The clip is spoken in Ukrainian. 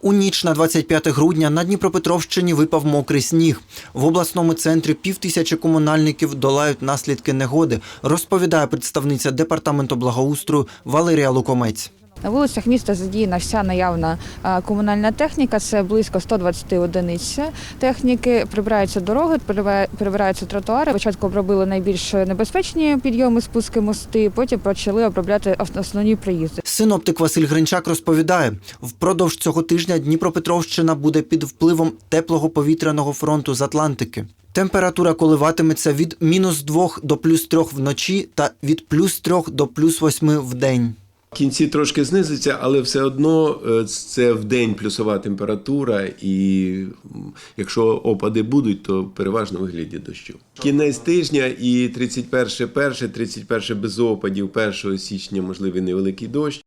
У ніч на 25 грудня на Дніпропетровщині випав мокрий сніг. В обласному центрі півтисячі комунальників долають наслідки негоди, розповідає представниця департаменту благоустрою Валерія Лукомець. На вулицях міста задіяна вся наявна комунальна техніка. Це близько 120 одиниць техніки. Прибираються дороги, прибираються тротуари. Спочатку обробили найбільш небезпечні підйоми, спуски, мости. Потім почали обробляти основні приїзди. Синоптик Василь Гринчак розповідає, впродовж цього тижня Дніпропетровщина буде під впливом теплого повітряного фронту з Атлантики. Температура коливатиметься від мінус 2 до плюс 3 вночі та від плюс 3 до плюс 8 в день. Кінці трошки знизиться, але все одно е, це в день плюсова температура, і якщо опади будуть, то переважно вигляді дощу. Кінець тижня і 31 перше, 31 без опадів, 1 січня можливий невеликий дощ.